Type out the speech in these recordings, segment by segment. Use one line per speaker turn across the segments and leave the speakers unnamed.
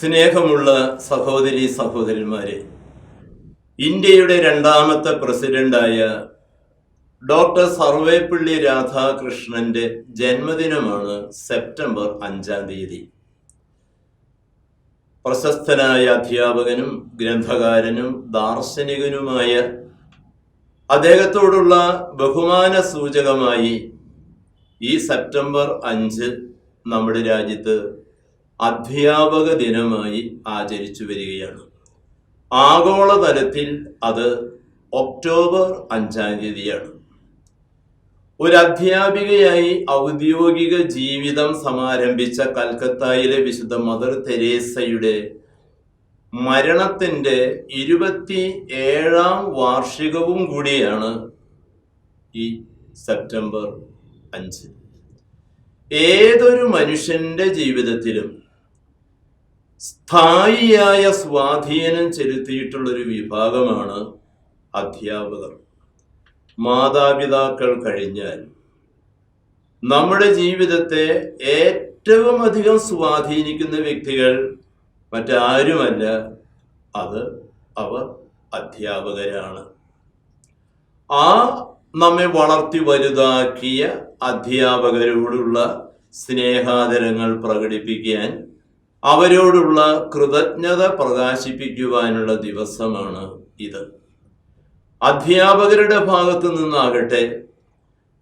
സ്നേഹമുള്ള സഹോദരി സഹോദരന്മാരെ ഇന്ത്യയുടെ രണ്ടാമത്തെ പ്രസിഡന്റായ ഡോക്ടർ സർവേപ്പള്ളി രാധാകൃഷ്ണന്റെ ജന്മദിനമാണ് സെപ്റ്റംബർ അഞ്ചാം തീയതി. പ്രശസ്തനായ അധ്യാപകനും ഗ്രന്ഥകാരനും ദാർശനികനുമായ അദ്ദേഹത്തോടുള്ള ബഹുമാന സൂചകമായി ഈ സെപ്റ്റംബർ അഞ്ച് നമ്മുടെ രാജ്യത്ത് അധ്യാപക ദിനമായി ആചരിച്ചു വരികയാണ്. ആഗോളതലത്തിൽ അത് ഒക്ടോബർ അഞ്ചാം തീയതിയാണ്. ഒരു അധ്യാപികയായി ഔദ്യോഗിക ജീവിതം സമാരംഭിച്ച കൽക്കത്തായിലെ വിശുദ്ധ മദർ തെരേസയുടെ മരണത്തിന്റെ ഇരുപത്തി ഏഴാം വാർഷികവും കൂടിയാണ് ഈ സെപ്റ്റംബർ അഞ്ച്. ഏതൊരു മനുഷ്യന്റെ ജീവിതത്തിലും സ്ഥായിയായ സ്വാധീനം ചെലുത്തിയിട്ടുള്ള ഒരു വിഭാഗമാണ് അധ്യാപകർ. മാതാപിതാക്കൾ കഴിഞ്ഞാൽ നമ്മുടെ ജീവിതത്തെ ഏറ്റവും അധികം സ്വാധീനിക്കുന്ന വ്യക്തികൾ മറ്റാരുമല്ല അത് അവർ അധ്യാപകരാണ്. ആ നമ്മെ വളർത്തി വലുതാക്കിയ അധ്യാപകരോടുള്ള സ്നേഹാദരങ്ങൾ പ്രകടിപ്പിക്കാൻ അവരോടുള്ള കൃതജ്ഞത പ്രകാശിപ്പിക്കുവാനുള്ള ദിവസമാണ് ഇത്. അധ്യാപകരുടെ ഭാഗത്തു നിന്നാകട്ടെ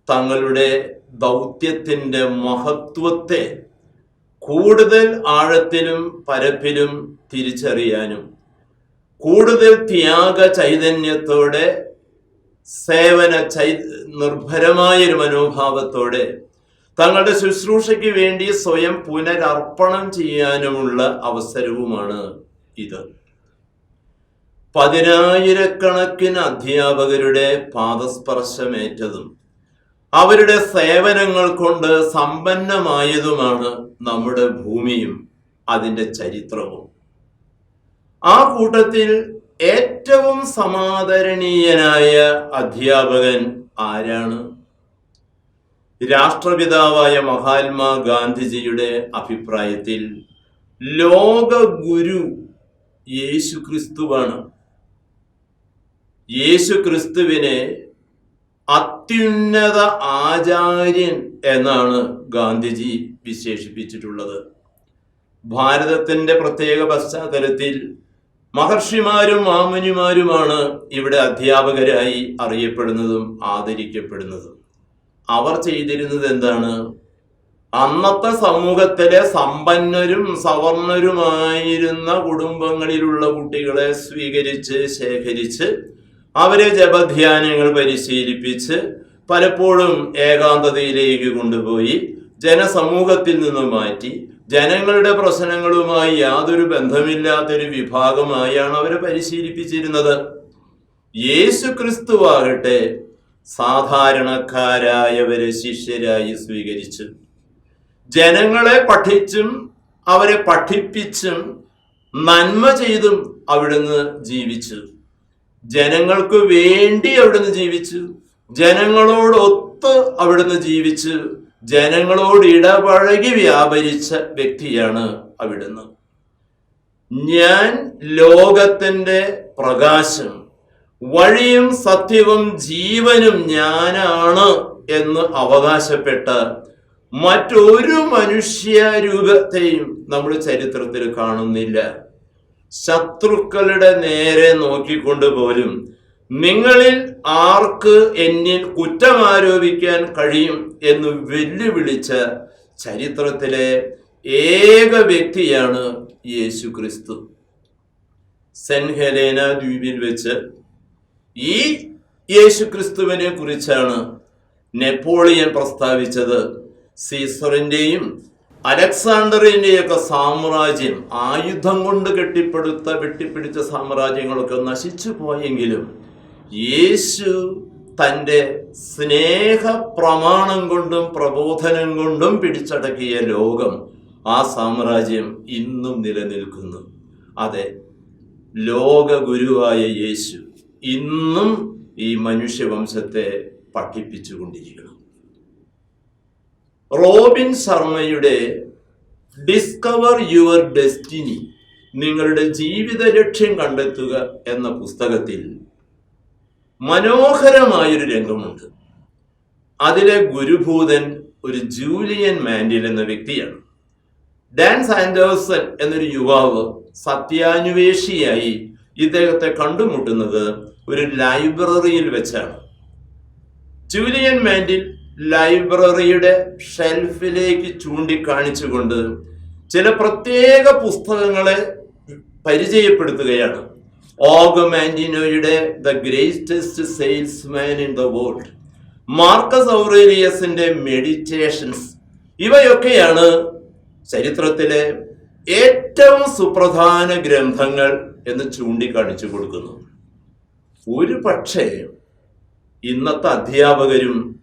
തങ്ങളുടെ ദൗത്യത്തിന്റെ മഹത്വത്തെ കൂടുതൽ ആഴത്തിലും പരപ്പിലും തിരിച്ചറിയാനും കൂടുതൽ ത്യാഗ ചൈതന്യത്തോടെ സേവന ചൈ നിർഭരമായൊരു മനോഭാവത്തോടെ തങ്ങളുടെ ശുശ്രൂഷയ്ക്ക് വേണ്ടി സ്വയം പുനരർപ്പണം ചെയ്യാനുമുള്ള അവസരവുമാണ് ഇത്. പതിനായിരക്കണക്കിന് അധ്യാപകരുടെ പാദസ്പർശമേറ്റതും അവരുടെ സേവനങ്ങൾ കൊണ്ട് സമ്പന്നമായതുമാണ് നമ്മുടെ ഭൂമിയും അതിന്റെ ചരിത്രവും. ആ കൂട്ടത്തിൽ ഏറ്റവും സമാദരണീയനായ അധ്യാപകൻ ആരാണ്? രാഷ്ട്രപിതാവായ മഹാത്മാ ഗാന്ധിജിയുടെ അഭിപ്രായത്തിൽ ലോക ഗുരു യേശു ക്രിസ്തുവാണ് യേശു ക്രിസ്തുവിനെ അത്യുന്നത ആചാര്യൻ എന്നാണ് ഗാന്ധിജി വിശേഷിപ്പിച്ചിട്ടുള്ളത്. ഭാരതത്തിന്റെ പ്രത്യേക പശ്ചാത്തലത്തിൽ മഹർഷിമാരും മാമുനിമാരുമാണ് ഇവിടെ അധ്യാപകരായി അറിയപ്പെടുന്നതും ആദരിക്കപ്പെടുന്നതും. അവർ ചെയ്തിരുന്നത് എന്താണ്? അന്നത്തെ സമൂഹത്തിലെ സമ്പന്നരും സവർണരുമായിരുന്ന കുടുംബങ്ങളിലുള്ള കുട്ടികളെ സ്വീകരിച്ച് ശേഖരിച്ച് അവരെ ജപധ്യാനങ്ങൾ പരിശീലിപ്പിച്ച് പലപ്പോഴും ഏകാന്തതയിലേക്ക് കൊണ്ടുപോയി ജനസമൂഹത്തിൽ നിന്ന് മാറ്റി ജനങ്ങളുടെ പ്രശ്നങ്ങളുമായി യാതൊരു ബന്ധമില്ലാത്തൊരു വിഭാഗമായാണ് അവരെ പരിശീലിപ്പിച്ചിരുന്നത്. യേശു ക്രിസ്തുവാകട്ടെ സാധാരണക്കാരായവരെ ശിഷ്യരായി സ്വീകരിച്ചു ജനങ്ങളെ പഠിച്ചും അവരെ പഠിപ്പിച്ചും നന്മ ചെയ്തും അവിടുന്ന് ജീവിച്ചു. ജനങ്ങൾക്ക് വേണ്ടി അവിടുന്ന് ജീവിച്ചു. ജനങ്ങളോടൊത്ത് അവിടുന്ന് ജീവിച്ചു. ജനങ്ങളോട് ഇടപഴകി വ്യാപരിച്ച വ്യക്തിയാണ് അവിടുന്ന്. ഞാൻ ലോകത്തിന്റെ പ്രകാശം. വഴിയും സത്യവും ജീവനും ഞാനാണ് എന്ന് അവകാശപ്പെട്ട് മറ്റൊരു മനുഷ്യ രൂപത്തെയും നമ്മൾ ചരിത്രത്തിൽ കാണുന്നില്ല. ശത്രുക്കളുടെ നേരെ നോക്കിക്കൊണ്ട് പോലും നിങ്ങളിൽ ആർക്ക് എന്നിൽ കുറ്റം ആരോപിക്കാൻ കഴിയും എന്ന് വെല്ലുവിളിച്ച ചരിത്രത്തിലെ ഏക വ്യക്തിയാണ് യേശു ക്രിസ്തു സെൻഹലേന ദ്വീപിൽ വെച്ച് ഈ യേശു ക്രിസ്തുവിനെ കുറിച്ചാണ് നെപ്പോളിയൻ പ്രസ്താവിച്ചത്. സീസറിന്റെയും അലക്സാണ്ടറിന്റെയൊക്കെ സാമ്രാജ്യം ആയുധം കൊണ്ട് കെട്ടിപ്പടുത്ത വെട്ടിപ്പിടിച്ച സാമ്രാജ്യങ്ങളൊക്കെ നശിച്ചു പോയെങ്കിലും യേശു തന്റെ സ്നേഹ പ്രമാണം കൊണ്ടും പ്രബോധനം കൊണ്ടും പിടിച്ചടക്കിയ ലോകം ആ സാമ്രാജ്യം ഇന്നും നിലനിൽക്കുന്നു. അതെ ലോകഗുരുവായ യേശു. ഇന്നും ഈ മനുഷ്യവംശത്തെ പഠിപ്പിച്ചുകൊണ്ടിരിക്കണം. റോബിൻ ശർമ്മയുടെ ഡിസ്കവർ യുവർ ഡെസ്റ്റിനി നിങ്ങളുടെ ജീവിത ലക്ഷ്യം കണ്ടെത്തുക എന്ന പുസ്തകത്തിൽ മനോഹരമായൊരു രംഗമുണ്ട്. അതിലെ ഗുരുഭൂതൻ ഒരു ജൂലിയൻ മാൻഡിൽ എന്ന വ്യക്തിയാണ്. ഡാൻ സാൻഡേഴ്സൺ എന്നൊരു യുവാവ് സത്യാന്വേഷിയായി ഇദ്ദേഹത്തെ കണ്ടുമുട്ടുന്നത് ഒരു ലൈബ്രറിയിൽ വെച്ചാണ്. ജൂലിയൻ മാൻഡിൽ ലൈബ്രറിയുടെ ഷെൽഫിലേക്ക് ചൂണ്ടിക്കാണിച്ചുകൊണ്ട് ചില പ്രത്യേക പുസ്തകങ്ങളെ പരിചയപ്പെടുത്തുകയാണ്. ഓഗമാൻഡിനോയുടെ the greatest salesman in the world Marcus ഔറേലിയസിന്റെ meditations ഇവയൊക്കെയാണ് ചരിത്രത്തിലെ ഏറ്റവും സുപ്രധാന ഗ്രന്ഥങ്ങൾ എന്ന് ചൂണ്ടിക്കാണിച്ചു കൊടുക്കുന്നു ഒരു പക്ഷേ ഇന്നത്തെ അധ്യാപകരും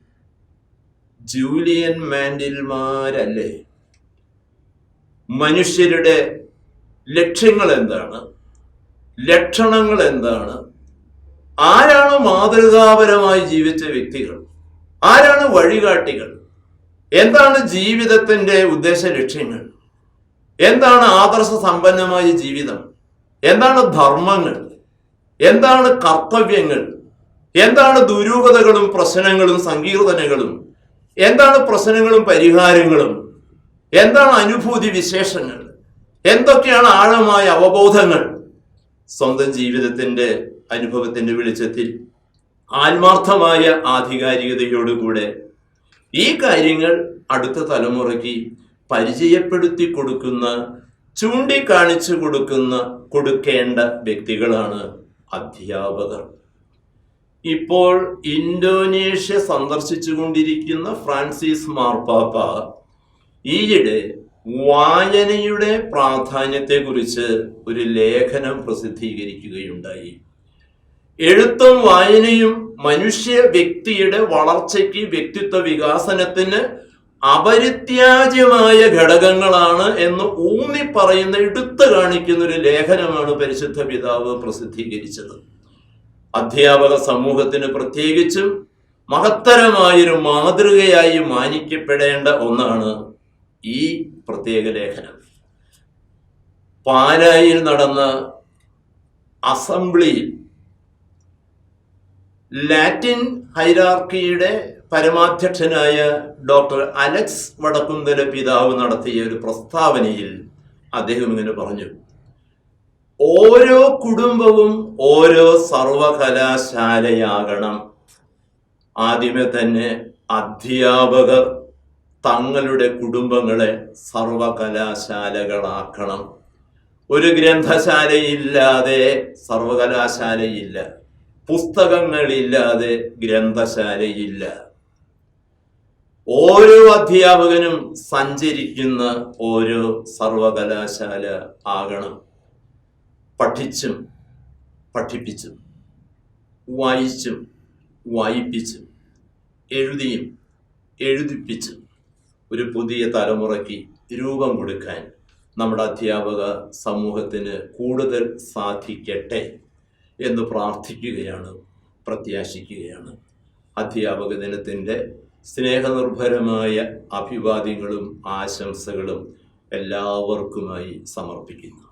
ജൂലിയൻ മാൻഡിൽമാരല്ലേ? മനുഷ്യരുടെ ലക്ഷ്യങ്ങൾ എന്താണ്? ലക്ഷണങ്ങൾ എന്താണ്? ആരാണ് മാതൃകാപരമായി ജീവിച്ച വ്യക്തികൾ? ആരാണ് വഴികാട്ടികൾ? എന്താണ് ജീവിതത്തിന്റെ ഉദ്ദേശ ലക്ഷ്യങ്ങൾ? എന്താണ് ആദർശ സമ്പന്നമായ ജീവിതം? എന്താണ് ധർമ്മങ്ങൾ? എന്താണ് കർത്തവ്യങ്ങൾ? എന്താണ് ദുരൂഹതകളും പ്രശ്നങ്ങളും സങ്കീർത്തനങ്ങളും? എന്താണ് പ്രശ്നങ്ങളും പരിഹാരങ്ങളും? എന്താണ് അനുഭൂതി വിശേഷങ്ങൾ? എന്തൊക്കെയാണ് ആഴമായ അവബോധങ്ങൾ? സ്വന്തം ജീവിതത്തിന്റെ അനുഭവത്തിന്റെ വെളിച്ചത്തിൽ ആത്മാർത്ഥമായ ആധികാരികതയോടുകൂടെ ഈ കാര്യങ്ങൾ അടുത്ത തലമുറയ്ക്ക് പരിചയപ്പെടുത്തി കൊടുക്കുന്ന ചൂണ്ടിക്കാണിച്ചു കൊടുക്കുന്ന കൊടുക്കേണ്ട വ്യക്തികളാണ് അധ്യാപകർ. ഇപ്പോൾ ഇന്തോനേഷ്യ സന്ദർശിച്ചു കൊണ്ടിരിക്കുന്ന ഫ്രാൻസിസ് മാർപ്പാപ്പ ഈയിടെ വായനയുടെ പ്രാധാന്യത്തെക്കുറിച്ച് ഒരു ലേഖനം പ്രസിദ്ധീകരിക്കുകയുണ്ടായി. എഴുത്തും വായനയും മനുഷ്യ വ്യക്തിയുടെ വളർച്ചയ്ക്ക് വ്യക്തിത്വ വികാസനത്തിന് അപരിത്യാജ്യമായ ഘടകങ്ങളാണ് എന്ന് ഊന്നി പറയുന്ന എടുത്തു കാണിക്കുന്ന ഒരു ലേഖനമാണ് പരിശുദ്ധ പിതാവ് പ്രസിദ്ധീകരിച്ചത്. അധ്യാപക സമൂഹത്തിന് പ്രത്യേകിച്ചും മഹത്തരമായൊരു മാതൃകയായി മാനിക്കപ്പെടേണ്ട ഒന്നാണ് ഈ പ്രത്യേക ലേഖനം. പാലായിൽ നടന്ന അസംബ്ലിയിൽ ലാറ്റിൻ ഹൈറാർക്കിയുടെ പരമാധ്യക്ഷനായ ഡോക്ടർ അലക്സ് വടക്കുന്തല പിതാവ് നടത്തിയ ഒരു പ്രസ്താവനയിൽ അദ്ദേഹം ഇങ്ങനെ പറഞ്ഞു. ഓരോ കുടുംബവും ഓരോ സർവകലാശാലയാകണം. ആദ്യമേ തന്നെ അധ്യാപകർ തങ്ങളുടെ കുടുംബങ്ങളെ സർവകലാശാലകളാക്കണം. ഒരു ഗ്രന്ഥശാലയില്ലാതെ സർവകലാശാലയില്ല. പുസ്തകങ്ങളില്ലാതെ ഗ്രന്ഥശാലയില്ല. ഓരോ അധ്യാപകനും സഞ്ചരിക്കുന്ന ഓരോ സർവകലാശാല ആകണം. പഠിച്ചും പഠിപ്പിച്ചും വായിച്ചും വായിപ്പിച്ചും എഴുതിയും എഴുതിപ്പിച്ചും ഒരു പുതിയ തലമുറയ്ക്ക് രൂപം കൊടുക്കാൻ നമ്മുടെ അധ്യാപക സമൂഹത്തിന് കൂടുതൽ സാധിക്കട്ടെ എന്ന് പ്രാർത്ഥിക്കുകയാണ് പ്രത്യാശിക്കുകയാണ് അധ്യാപക ദിനത്തിന്റെ സ്നേഹനിർഭരമായ അഭിവാദ്യങ്ങളും ആശംസകളും എല്ലാവർക്കുമായി സമർപ്പിക്കുന്നു.